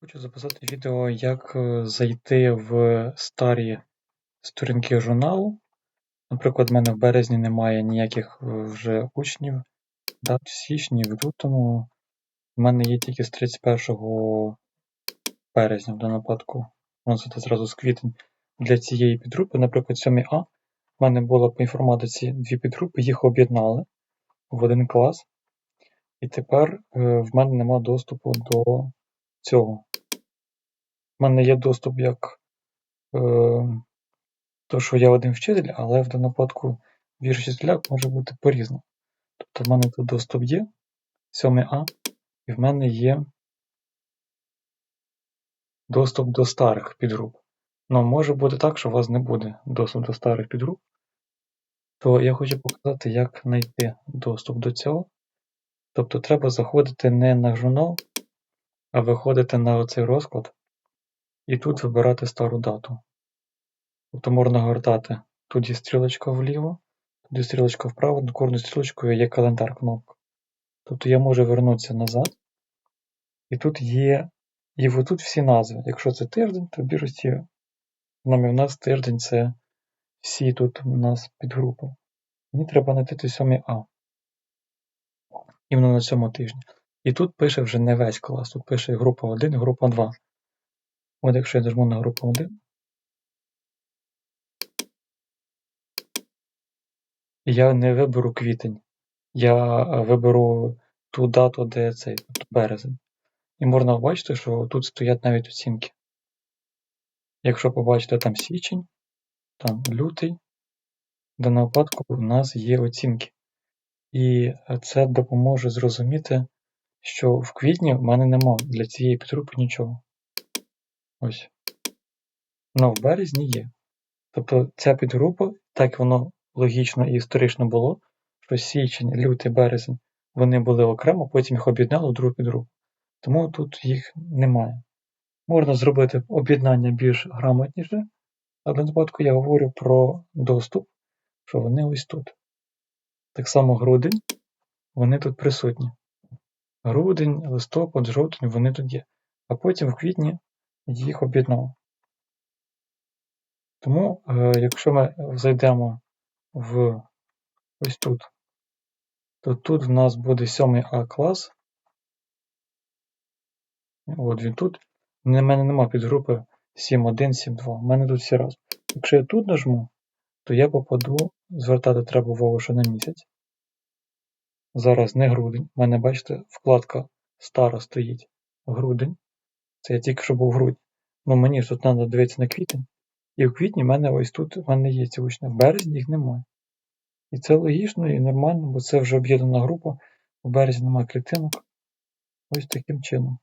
Хочу записати відео, як е, зайти в старі сторінки журналу. Наприклад, в мене в березні немає ніяких е, вже учнів, дат в січні, в лютому. В мене є тільки з 31 березня в даному випадку. Сказати зразу з квітень. Для цієї підгрупи, наприклад, 7А, в мене було по інформатиці дві підгрупи, їх об'єднали в один клас. І тепер е, в мене нема доступу до цього. У мене є доступ як е, то, що я один вчитель, але в даному випадку вірш вчителя може бути по-різному. Тобто в мене тут доступ є, 7А, і в мене є доступ до старих підгруп. Ну, може бути так, що у вас не буде доступ до старих підгруп. То я хочу показати, як знайти доступ до цього. Тобто треба заходити не на журнал, а виходити на оцей розклад і тут вибирати стару дату. Тобто можна гортати. Тут є стрілочка вліво, тут є стрілочка вправо, над кожною стрілочкою є календар кнопка. Тобто я можу вернутися назад. І тут є. І отут всі назви. Якщо це тиждень, то нами в нас тиждень це всі тут у нас підгрупи. Мені треба знайти 7 А. Іменно на цьому тижні. І тут пише вже не весь клас, тут пише група 1 група 2. От якщо я нажму на групу 1, я не виберу квітень. Я е, виберу ту дату, де цей, тобто березень. І можна побачити, що тут стоять навіть оцінки. Якщо побачите там січень, там лютий, в даному випадку у нас є оцінки. І це допоможе зрозуміти, що в квітні в мене нема для цієї підгрупи нічого. Ось. Ну, в березні є. Тобто ця підгрупа, так воно логічно і історично було, що січень, лютий, березень вони були окремо, потім їх об'єднали в другу підгрупу. Тому тут їх немає. Можна зробити об'єднання більш грамотніше, але на випадку я говорю про доступ, що вони ось тут. Так само грудень, вони тут присутні. Грудень, листопад, жовтень вони тут є. А потім в квітні їх об'єднав. Тому, е, якщо ми зайдемо в ось тут, то тут в нас буде 7 А клас. От він тут. У мене нема підгрупи 7.1, 7.2. У мене тут всі разом. Якщо я тут нажму, то я попаду, звертати треба увагу, що на місяць. Зараз не грудень. У мене, бачите, вкладка стара стоїть. Грудень. Це я тільки що був грудь. Ну мені ж тут треба дивитися на квітень. І в квітні в мене ось тут в мене є ці учні. В березні їх немає. І це логічно і нормально, бо це вже об'єднана група. В березні немає клітинок. Ось таким чином.